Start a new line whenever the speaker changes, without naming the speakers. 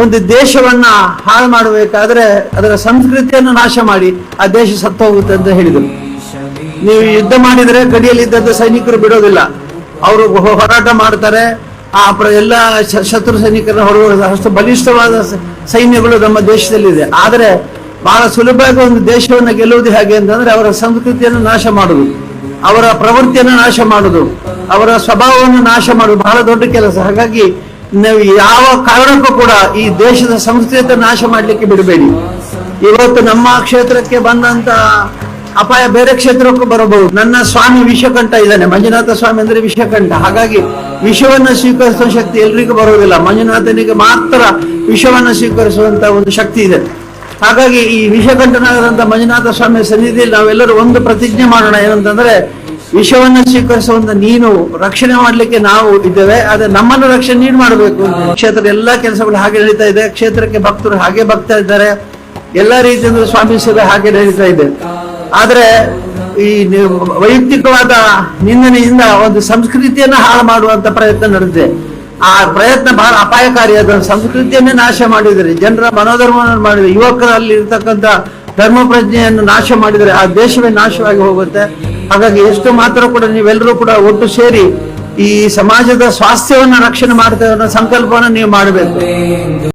ಒಂದು ದೇಶವನ್ನ ಹಾಳು ಮಾಡಬೇಕಾದ್ರೆ ಅದರ ಸಂಸ್ಕೃತಿಯನ್ನು ನಾಶ ಮಾಡಿ ಆ ದೇಶ ಸತ್ತು ಹೋಗುತ್ತೆ ಅಂತ ಹೇಳಿದರು. ನೀವು ಯುದ್ಧ ಮಾಡಿದ್ರೆ ಗಡಿಯಲ್ಲಿ ಸೈನಿಕರು ಬಿಡೋದಿಲ್ಲ. ಅವರು ಹೋರಾಟ ಮಾಡ್ತಾರೆ. ಆ ಪ್ರ- ಎಲ್ಲ ಶತ್ರು ಸೈನಿಕರನ್ನ ಹೊರಗೆ ಅಷ್ಟು ಬಲಿಷ್ಠವಾದ ಸೈನ್ಯಗಳು ನಮ್ಮ ದೇಶದಲ್ಲಿದೆ. ಆದರೆ ಬಹಳ ಸುಲಭವಾಗಿ ಒಂದು ದೇಶವನ್ನು ಗೆಲ್ಲುವುದು ಹೇಗೆ ಅಂತಂದ್ರೆ ಅವರ ಸಂಸ್ಕೃತಿಯನ್ನು ನಾಶ ಮಾಡುದು ಅವರ ಪ್ರವೃತ್ತಿಯನ್ನು ನಾಶ ಮಾಡುದು ಅವರ ಸ್ವಭಾವವನ್ನು ನಾಶ ಮಾಡುದು ಬಹಳ ದೊಡ್ಡ ಕೆಲಸ. ಹಾಗಾಗಿ ನೀವು ಯಾವ ಕಾರಣಕ್ಕೂ ಕೂಡ ಈ ದೇಶದ ಸಂಸ್ಕೃತಿ ನಾಶ ಮಾಡಲಿಕ್ಕೆ ಬಿಡಬೇಡಿ. ಇವತ್ತು ನಮ್ಮ ಕ್ಷೇತ್ರಕ್ಕೆ ಬಂದಂತ ಅಪಾಯ ಬೇರೆ ಕ್ಷೇತ್ರಕ್ಕೂ ಬರಬಹುದು. ನನ್ನ ಸ್ವಾಮಿ ವಿಷಕಂಠ ಇದ್ದಾನೆ. ಮಂಜುನಾಥ ಸ್ವಾಮಿ ಅಂದ್ರೆ ವಿಷಕಂಠ ಹಾಗಾಗಿ ವಿಷವನ್ನ ಸ್ವೀಕರಿಸುವ ಶಕ್ತಿ ಎಲ್ರಿಗೂ ಬರುವುದಿಲ್ಲ. ಮಂಜುನಾಥನಿಗೆ ಮಾತ್ರ ವಿಷವನ್ನ ಸ್ವೀಕರಿಸುವಂತ ಒಂದು ಶಕ್ತಿ ಇದೆ. ಹಾಗಾಗಿ ಈ ವಿಷಕಂಠನಾದಂತ ಮಂಜುನಾಥ ಸ್ವಾಮಿ ಸನ್ನಿಧಿಯಲ್ಲಿ ನಾವೆಲ್ಲರೂ ಒಂದು ಪ್ರತಿಜ್ಞೆ ಮಾಡೋಣ. ಏನಂತಂದ್ರೆ ವಿಷವನ್ನ ಸ್ವೀಕರಿಸುವಂತ ನೀನು ರಕ್ಷಣೆ ಮಾಡ್ಲಿಕ್ಕೆ ನಾವು ಇದ್ದೇವೆ, ಆದ್ರೆ ನಮ್ಮನ್ನು ರಕ್ಷಣೆ ನೀನು ಮಾಡಬೇಕು. ಕ್ಷೇತ್ರದ ಎಲ್ಲಾ ಕೆಲಸಗಳು ಹಾಗೆ ನಡೀತಾ ಇದೆ, ಕ್ಷೇತ್ರಕ್ಕೆ ಭಕ್ತರು ಹಾಗೆ ಭಕ್ತ ಇದ್ದಾರೆ, ಎಲ್ಲಾ ರೀತಿಯಿಂದ ಸ್ವಾಮಿ ಸೇವೆ ಹಾಗೆ ನಡೀತಾ ಇದೆ. ಆದ್ರೆ ಈ ವೈಯಕ್ತಿಕವಾದ ನಿಂದನೆಯಿಂದ ಒಂದು ಸಂಸ್ಕೃತಿಯನ್ನ ಹಾಳು ಮಾಡುವಂತ ಪ್ರಯತ್ನ ನಡೆದಿದೆ. ಆ ಪ್ರಯತ್ನ ಬಹಳ ಅಪಾಯಕಾರಿಯಾದ ಸಂಸ್ಕೃತಿಯನ್ನೇ ನಾಶ ಮಾಡಿದರೆ, ಜನರ ಮನೋಧರ್ಮವನ್ನು ಮಾಡಿದರೆ, ಯುವಕರಲ್ಲಿ ಇರ್ತಕ್ಕಂಥ ಧರ್ಮ ಪ್ರಜ್ಞೆಯನ್ನು ನಾಶ ಮಾಡಿದರೆ, ಆ ದೇಶವೇ ನಾಶವಾಗಿ ಹೋಗುತ್ತೆ. ಹಾಗಾಗಿ ಎಷ್ಟು ಮಾತ್ರ ಕೂಡ ನೀವೆಲ್ಲರೂ ಕೂಡ ಒಟ್ಟು ಸೇರಿ ಈ ಸಮಾಜದ ಸ್ವಾಸ್ಥ್ಯವನ್ನ ರಕ್ಷಣೆ ಮಾಡ್ತೇವೆ ಅನ್ನೋ ಸಂಕಲ್ಪವನ್ನು ನೀವು ಮಾಡಬೇಕು.